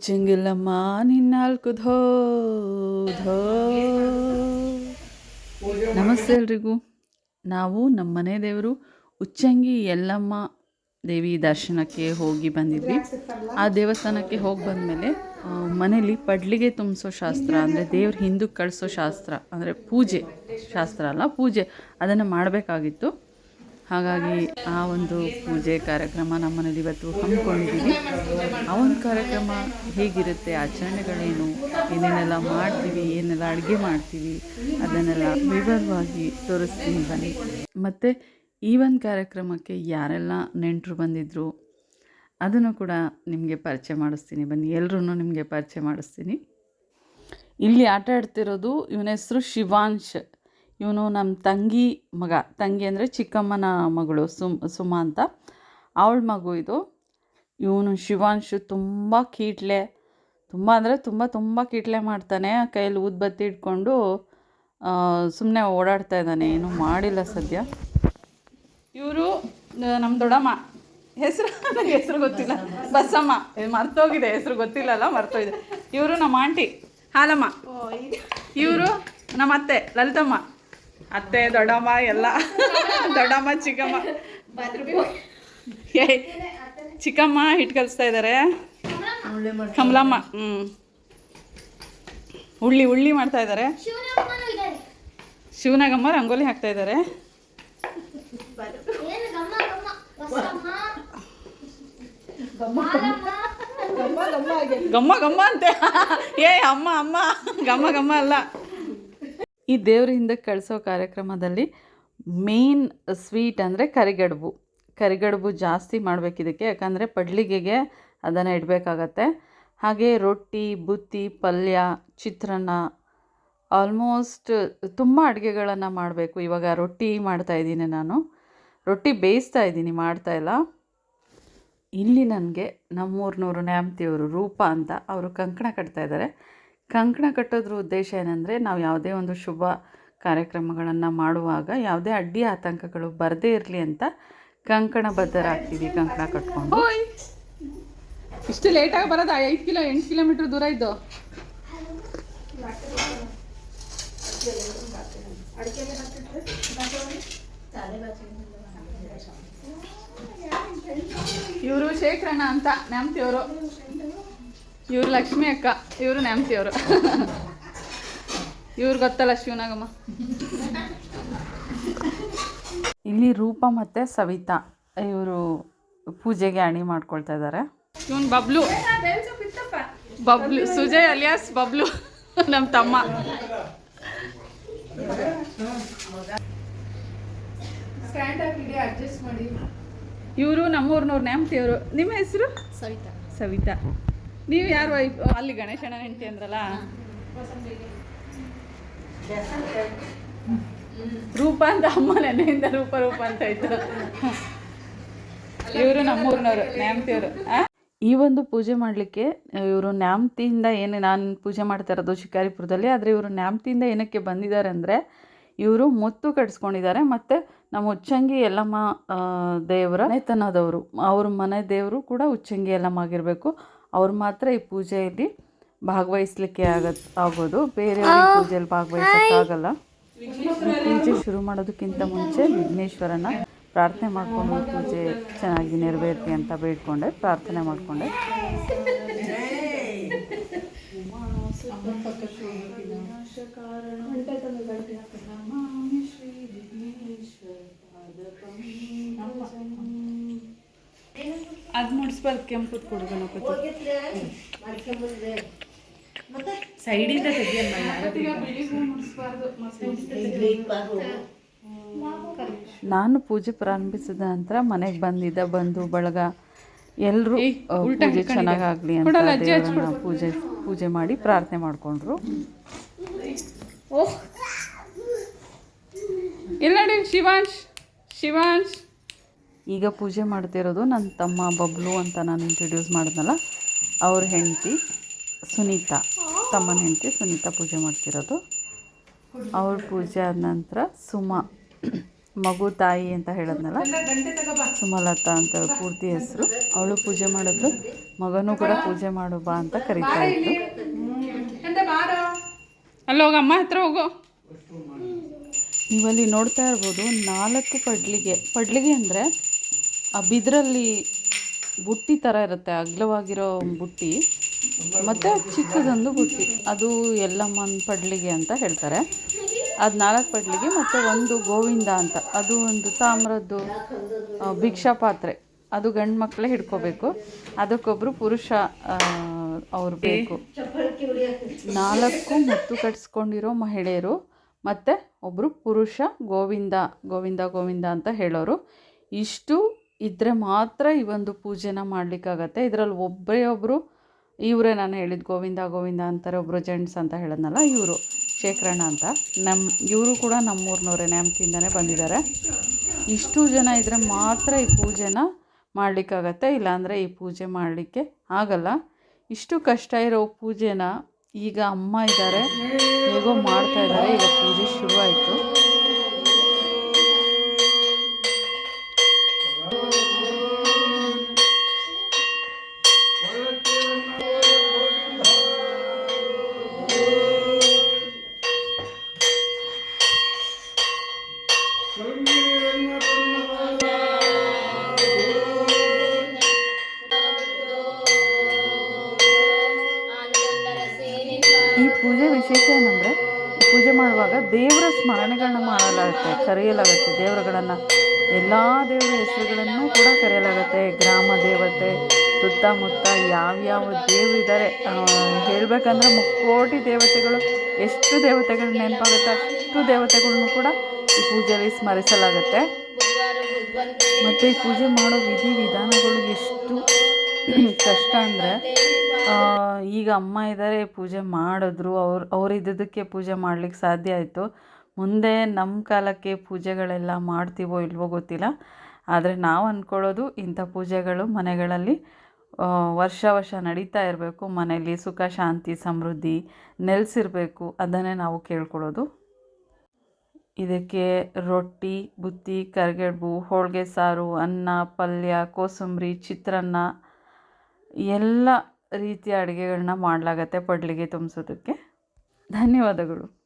ಉಚ್ಚಂಗಿಲ್ಲಮ್ಮ ನಿನ್ನಾಲ್ಕು ಧೋ ಧೋ. ನಮಸ್ತೆ ಎಲ್ರಿಗೂ. ನಾವು ನಮ್ಮ ಮನೆ ದೇವರು ಉಚ್ಚಂಗಿ ಯಲ್ಲಮ್ಮ ದೇವಿ ದರ್ಶನಕ್ಕೆ ಹೋಗಿ ಬಂದಿದ್ವಿ. ಆ ದೇವಸ್ಥಾನಕ್ಕೆ ಹೋಗಿ ಬಂದಮೇಲೆ ಮನೇಲಿ ಪಡ್ಲಿಗೆ ತುಂಬಿಸೋ ಶಾಸ್ತ್ರ, ಅಂದರೆ ದೇವ್ರ ಹಿಂದಕ್ಕೆ ಕಳಿಸೋ ಶಾಸ್ತ್ರ, ಅಂದರೆ ಪೂಜೆ ಶಾಸ್ತ್ರ ಅಲ್ಲ, ಪೂಜೆ ಅದನ್ನು ಮಾಡಬೇಕಾಗಿತ್ತು. ಹಾಗಾಗಿ ಆ ಒಂದು ಪೂಜೆ ಕಾರ್ಯಕ್ರಮ ನಮ್ಮ ಮನೇಲಿ ಇವತ್ತು ಹಮ್ಮಿಕೊಂಡಿದ್ದೀವಿ. ಕಾರ್ಯಕ್ರಮ ಹೇಗಿರುತ್ತೆ, ಆಚರಣೆಗಳೇನು, ಏನೇನೆಲ್ಲ ಮಾಡ್ತೀವಿ, ಏನೆಲ್ಲ ಅಡುಗೆ ಮಾಡ್ತೀವಿ, ಅದನ್ನೆಲ್ಲ ವಿವರವಾಗಿ ತೋರಿಸ್ತೀನಿ ಬನ್ನಿ. ಮತ್ತು ಈ ಒಂದು ಕಾರ್ಯಕ್ರಮಕ್ಕೆ ಯಾರೆಲ್ಲ ನೆಂಟರು ಬಂದಿದ್ದರು ಅದನ್ನು ಕೂಡ ನಿಮಗೆ ಪರಿಚಯ ಮಾಡಿಸ್ತೀನಿ ಬನ್ನಿ. ಎಲ್ಲರೂ ನಿಮಗೆ ಪರಿಚಯ ಮಾಡಿಸ್ತೀನಿ. ಇಲ್ಲಿ ಆಟ ಆಡ್ತಿರೋದು ಇವನ ಹೆಸರು ಶಿವಾಂಶ್. ಇವನು ನಮ್ಮ ತಂಗಿ ಮಗ. ತಂಗಿ ಅಂದರೆ ಚಿಕ್ಕಮ್ಮನ ಮಗಳು ಸುಮ್, ಸುಮಾ ಅಂತ. ಅವಳ ಮಗು ಇದು. ಇವನು ಶಿವಾಂಶು ತುಂಬ ಕೀಟ್ಲೆ ತುಂಬ ಅಂದರೆ ತುಂಬ ತುಂಬ ಕೀಟ್ಲೆ ಮಾಡ್ತಾನೆ. ಕೈಯಲ್ಲಿ ಊದ್ಬತ್ತಿ ಇಟ್ಕೊಂಡು ಸುಮ್ಮನೆ ಓಡಾಡ್ತಾ ಇದ್ದಾನೆ. ಏನೂ ಮಾಡಿಲ್ಲ ಸದ್ಯ. ಇವರು ನಮ್ಮ ದೊಡ್ಡಮ್ಮ. ಹೆಸರು ನನಗೆ ಹೆಸರು ಗೊತ್ತಿಲ್ಲ. ಬಸ್ಸಮ್ಮ ಮರ್ತೋಗಿದೆ. ಹೆಸರು ಗೊತ್ತಿಲ್ಲಲ್ಲ ಮರ್ತೋಗಿದೆ. ಇವರು ನಮ್ಮ ಆಂಟಿ ಹಾಲಮ್ಮ. ಇವರು ನಮ್ಮ ಅತ್ತೆ ಲಲಿತಮ್ಮ. ಅತ್ತೆ ದೊಡ್ಡಮ್ಮ ಎಲ್ಲ. ದೊಡ್ಡಮ್ಮ ಚಿಕ್ಕಮ್ಮ. ಏ ಚಿಕ್ಕಮ್ಮ ಹಿಟ್ಟು ಕಲಿಸ್ತಾ ಇದ್ದಾರೆ ಕಮಲಮ್ಮ ಹ್ಞೂ ಉಳ್ಳಿ ಉಳ್ಳಿ ಮಾಡ್ತಾ ಇದ್ದಾರೆ ಶಿವನಮ್ಮನೂ ಇದ್ದಾರೆ. ಶಿವನಾಗಮ್ಮ ರಂಗೋಲಿ ಹಾಕ್ತಾ ಇದ್ದಾರೆ ಏನು ಗಮ್ಮ ಗಮ್ಮ ಬಸಮ್ಮ ಮಾರಮ್ಮ ಗಮ್ಮ. ಗಮ್ಮ ಅಂತೆ. ಏ ಅಮ್ಮ ಅಮ್ಮ. ಗಮ್ಮ ಗಮ್ಮ ಅಲ್ಲ. ಈ ದೇವ್ರ ಹಿಂದಕ್ಕೆ ಕಳಿಸೋ ಕಾರ್ಯಕ್ರಮದಲ್ಲಿ ಮೇನ್ ಸ್ವೀಟ್ ಅಂದರೆ ಕರಿಗಡುಬು. ಕರಿಗಡುಬು ಜಾಸ್ತಿ ಮಾಡಬೇಕು ಇದಕ್ಕೆ, ಯಾಕಂದರೆ ಪಡ್ಲಿಗೆಗೆ ಅದನ್ನು ಇಡಬೇಕಾಗತ್ತೆ. ಹಾಗೆ ರೊಟ್ಟಿ, ಬುತ್ತಿ, ಪಲ್ಯ, ಚಿತ್ರಾನ್ನ ಆಲ್ಮೋಸ್ಟ್ ತುಂಬ ಅಡುಗೆಗಳನ್ನು ಮಾಡಬೇಕು. ಇವಾಗ ರೊಟ್ಟಿ ಮಾಡ್ತಾ ಇದ್ದೀನಿ ನಾನು. ರೊಟ್ಟಿ ಬೇಯಿಸ್ತಾ ಇದ್ದೀನಿ, ಮಾಡ್ತಾ ಇಲ್ಲ. ಇಲ್ಲಿ ನನಗೆ ನಮ್ಮೂರ್ನೂರು ನ್ಯಾಮ್ತಿಯವರು ರೂಪ ಅಂತ ಅವರು ಕಂಕಣ ಕಟ್ತಾ ಇದ್ದಾರೆ. ಕಂಕಣ ಕಟ್ಟೋದ್ರ ಉದ್ದೇಶ ಏನಂದರೆ ನಾವು ಯಾವುದೇ ಒಂದು ಶುಭ ಕಾರ್ಯಕ್ರಮಗಳನ್ನು ಮಾಡುವಾಗ ಯಾವುದೇ ಅಡ್ಡಿ ಆತಂಕಗಳು ಬರದೇ ಇರಲಿ ಅಂತ ಕಂಕಣ ಬದ್ಧರಾಗ್ತೀವಿ, ಕಂಕಣ ಕಟ್ಕೊಂಡು. ಇಷ್ಟು ಲೇಟಾಗಿ ಬರೋದು ಐದು ಕಿಲೋ, ಎಂಟು ಕಿಲೋಮೀಟ್ರ್ ದೂರ ಇದ್ದು. ಇವರು ಶೇಖರಣ್ಣ ಅಂತ, ನೆಮ್ತಿಯವರು. ಇವರು ಲಕ್ಷ್ಮಿ ಅಕ್ಕ, ಇವರು ನ್ಯಾಮ್ತಿಯವರು ಇವ್ರು ಗೊತ್ತಲ್ಲ ಶಿವನಾಗಮ್ಮ. ಇಲ್ಲಿ ರೂಪ ಮತ್ತು ಸವಿತಾ ಇವರು ಪೂಜೆಗೆ ಅಣಿ ಮಾಡ್ಕೊಳ್ತಾ ಇದ್ದಾರೆ ಇವನ್ ಬಬ್ಲು. ಬಬ್ಲು ಸುಜಯ್ ಅಲಿಯಾಸ್ ಬಬ್ಲು ನಮ್ಮ ತಮ್ಮ. ಇವರು ನಮ್ಮೂರ್ನವ್ರು ನ್ಯಾಮ್ತಿಯವರು ನಿಮ್ಮ ಹೆಸರು? ಸವಿತಾ. ಸವಿತಾ. ನೀವು ಯಾರು ಅಲ್ಲಿ ಗಣೇಶನ ಹೆಂಡತಿ ಅಂದ್ರಲ್ಲ? ರೂಪ ಅಂತ ಅಮ್ಮ ನೆನೆಯಿಂದ ರೂಪ ರೂಪ ಅಂತ ಇತ್ತು. ಇವರು ನಮ್ಮೂರಿನವರು, ನ್ಯಾಮ್ತಿಯವರು. ಈ ಒಂದು ಪೂಜೆ ಮಾಡಲಿಕ್ಕೆ ಇವರು ನ್ಯಾಮ್ತಿಯಿಂದ ಏನು, ನಾನು ಪೂಜೆ ಮಾಡ್ತಾ ಇರೋದು ಶಿಕಾರಿಪುರದಲ್ಲಿ, ಆದರೆ ಇವರು ನ್ಯಾಮ್ತಿಯಿಂದ ಏನಕ್ಕೆ ಬಂದಿದ್ದಾರೆ ಅಂದರೆ ಇವರು ಮುತ್ತು ಕಟ್ಸ್ಕೊಂಡಿದ್ದಾರೆ. ಮತ್ತು ನಮ್ಮ ಉಚ್ಚಂಗಿ ಯಲ್ಲಮ್ಮ ದೇವರ ಮನೆತನದವರು, ಅವ್ರ ಮನೆ ದೇವರು ಕೂಡ ಉಚ್ಚಂಗಿ ಯಲ್ಲಮ್ಮ ಆಗಿರಬೇಕು. ಅವ್ರು ಮಾತ್ರ ಈ ಪೂಜೆಯಲ್ಲಿ ಭಾಗವಹಿಸ್ಲಿಕ್ಕೆ ಆಗತ್ ಆಗೋದು. ಬೇರೆ ಪೂಜೆಯಲ್ಲಿ ಭಾಗವಹಿಸೋಕ್ಕಾಗಲ್ಲ ಪೂಜೆ ಶುರು ಮಾಡೋದಕ್ಕಿಂತ ಮುಂಚೆ ವಿಘ್ನೇಶ್ವರನ ಪ್ರಾರ್ಥನೆ ಮಾಡಿಕೊಂಡು ಪೂಜೆ ಚೆನ್ನಾಗಿ ನೆರವೇರ್ತಿ ಅಂತ ಬೇಡ್ಕೊಂಡೆ. ಪ್ರಾರ್ಥನೆ ಮಾಡಿಕೊಂಡೆ. ಅದು ಮುಡಿಸ್ಬಾರ್ದು ಕೆಂಪು ಕೊಡು ಗಣಪತಿ ಸೈಡಿಂದ ನಾನು ಪೂಜೆ ಪ್ರಾರಂಭಿಸಿದ ನಂತರ ಮನೆಗೆ ಬಂದಿದ್ದ ಬಂಧು ಬಳಗ ಎಲ್ಲರೂ ಪೂಜೆ ಚೆನ್ನಾಗಾಗಲಿ ಅಂತ ದೇವರನ್ನ ಪೂಜೆ ಪೂಜೆ ಮಾಡಿ ಪ್ರಾರ್ಥನೆ ಮಾಡಿಕೊಂಡ್ರು. ಶಿವಾಂಶ್ ಶಿವಾಂಶ್. ಈಗ ಪೂಜೆ ಮಾಡ್ತಿರೋದು ನನ್ನ ತಮ್ಮ ಬಬ್ಲು ಅಂತ ನಾನು ಇಂಟ್ರಡ್ಯೂಸ್ ಮಾಡಿದ್ನಲ್ಲ ಅವ್ರ ಹೆಂಡತಿ ಸುನೀತಾ. ತಮ್ಮನ ಹೆಂಡತಿ ಸುನೀತಾ ಪೂಜೆ ಮಾಡ್ತಿರೋದು. ಅವ್ರ ಪೂಜೆ ಆದ ನಂತರ ಸುಮಾ ಮಗು ತಾಯಿ ಅಂತ ಹೇಳದ್ನಲ್ಲ ಸುಮಲತಾ ಅಂತ ಪೂರ್ತಿ ಹೆಸರು. ಅವಳು ಪೂಜೆ ಮಾಡಿದ್ರು. ಮಗನೂ ಕೂಡ ಪೂಜೆ ಮಾಡು ಬಾ ಅಂತ ಕರೀತಾ ಇದ್ರು. ಅಲ್ಲೋಗ ಹೋಗಮ್ಮ ಹತ್ರ ಹೋಗು. ನೀವಲ್ಲಿ ನೋಡ್ತಾ ಇರ್ಬೋದು ನಾಲ್ಕು ಪಡ್ಲಿಗೆ ಪಡ್ಲಿಗೆ ಅಂದರೆ ಆ ಬಿದಿರಲ್ಲಿ ಬುಟ್ಟಿ ಥರ ಇರುತ್ತೆ, ಅಗ್ಲವಾಗಿರೋ ಬುಟ್ಟಿ. ಮತ್ತು ಚಿಕ್ಕದೊಂದು ಬುಟ್ಟಿ. ಅದು ಎಲ್ಲಮ್ಮನ ಪಡ್ಲಿಗೆ ಅಂತ ಹೇಳ್ತಾರೆ. ಅದು ನಾಲ್ಕು ಪಡ್ಲಿಗೆ ಮತ್ತು ಒಂದು ಗೋವಿಂದ ಅಂತ. ಅದು ಒಂದು ತಾಮ್ರದ್ದು ಭಿಕ್ಷಾ ಪಾತ್ರೆ. ಅದು ಗಂಡು ಮಕ್ಕಳೇ ಹಿಡ್ಕೋಬೇಕು. ಅದಕ್ಕೊಬ್ಬರು ಪುರುಷ ಅವ್ರು ಬೇಕು. ನಾಲ್ಕು ಮುತ್ತು ಕಟ್ಸ್ಕೊಂಡಿರೋ ಮಹಿಳೆಯರು, ಮತ್ತು ಒಬ್ಬರು ಪುರುಷ, ಗೋವಿಂದ ಗೋವಿಂದ ಗೋವಿಂದ ಅಂತ ಹೇಳೋರು. ಇಷ್ಟು ಇದ್ದರೆ ಮಾತ್ರ ಈ ಒಂದು ಪೂಜೆನ ಮಾಡಲಿಕ್ಕಾಗತ್ತೆ. ಇದರಲ್ಲಿ ಒಬ್ಬರೇ ಒಬ್ಬರು ಇವರೇ ನಾನು ಹೇಳಿದ ಗೋವಿಂದ ಗೋವಿಂದ ಅಂತಾರೆ ಒಬ್ಬರು ಜೆಂಟ್ಸ್ ಅಂತ ಹೇಳದ್ನಲ್ಲ, ಇವರು ಶೇಖರಣ್ಣ ಅಂತ. ನಮ್ಮ ಇವರು ಕೂಡ ನಮ್ಮೂರಿನವರೇ, ನ್ಯಾಮತಿಯಿಂದನೇ ಬಂದಿದ್ದಾರೆ. ಇಷ್ಟು ಜನ ಇದ್ದರೆ ಮಾತ್ರ ಈ ಪೂಜೆನ ಮಾಡಲಿಕ್ಕಾಗತ್ತೆ. ಇಲ್ಲಾಂದರೆ ಈ ಪೂಜೆ ಮಾಡಲಿಕ್ಕೆ ಆಗಲ್ಲ. ಇಷ್ಟು ಕಷ್ಟ ಇರೋ ಪೂಜೆನ ಈಗ ಅಮ್ಮ ಇದ್ದಾರೆ, ಹೇಗೋ ಮಾಡ್ತಾ ಇದ್ದಾರೆ. ಈಗ ಪೂಜೆ ಶುರುವಾಯಿತು. ಮಾಡುವಾಗ ದೇವರ ಸ್ಮರಣೆಗಳನ್ನ ಮಾಡಲಾಗುತ್ತೆ, ಕರೆಯಲಾಗುತ್ತೆ. ದೇವರುಗಳನ್ನು, ಎಲ್ಲ ದೇವರ ಹೆಸರುಗಳನ್ನು ಕೂಡ ಕರೆಯಲಾಗುತ್ತೆ. ಗ್ರಾಮ ದೇವತೆ, ಸುತ್ತಮುತ್ತ ಯಾವ್ಯಾವ ದೇವರಿದ್ದಾರೆ ಹೇಳಬೇಕಂದ್ರೆ ಮುಕ್ಕೋಟಿ ದೇವತೆಗಳು, ಎಷ್ಟು ದೇವತೆಗಳು ನೆನಪಾಗುತ್ತೆ ಅಷ್ಟು ದೇವತೆಗಳನ್ನು ಕೂಡ ಈ ಪೂಜೆಯಲ್ಲಿ ಸ್ಮರಿಸಲಾಗುತ್ತೆ. ಮತ್ತು ಈ ಪೂಜೆ ಮಾಡೋ ವಿಧಿ ವಿಧಾನಗಳು ಎಷ್ಟು ಕಷ್ಟ ಅಂದರೆ ಈಗ ಅಮ್ಮ ಇದ್ದಾರೆ ಪೂಜೆ ಮಾಡಿದ್ರು. ಅವ್ರು ಇದ್ದಿದ್ದಕ್ಕೆ ಪೂಜೆ ಮಾಡ್ಲಿಕ್ಕೆ ಸಾಧ್ಯ ಆಯಿತು. ಮುಂದೆ ನಮ್ಮ ಕಾಲಕ್ಕೆ ಪೂಜೆಗಳೆಲ್ಲ ಮಾಡ್ತೀವೋ ಇಲ್ವೋ ಗೊತ್ತಿಲ್ಲ. ಆದರೆ ನಾವು ಅಂದ್ಕೊಳ್ಳೋದು ಇಂಥ ಪೂಜೆಗಳು ಮನೆಗಳಲ್ಲಿ ವರ್ಷ ವರ್ಷ ನಡೀತಾ ಇರಬೇಕು. ಮನೆಯಲ್ಲಿ ಸುಖ, ಶಾಂತಿ, ಸಮೃದ್ಧಿ ನೆಲೆಸಿರಬೇಕು ಅದನ್ನೇ ನಾವು ಕೇಳ್ಕೊಳ್ಳೋದು. ಇದಕ್ಕೆ ರೊಟ್ಟಿ, ಬುತ್ತಿ, ಕರ್ಗೆಡ್ಬು, ಹೋಳಿಗೆ ಸಾರು, ಅನ್ನ, ಪಲ್ಯ, ಕೋಸಂಬರಿ, ಚಿತ್ರಾನ್ನ, ಎಲ್ಲ ರೀತಿಯ ಅಡುಗೆಗಳನ್ನ ಮಾಡಲಾಗತ್ತೆ ಪಡ್ಲಿಗೆ ತುಂಬಿಸೋದಕ್ಕೆ. ಧನ್ಯವಾದಗಳು.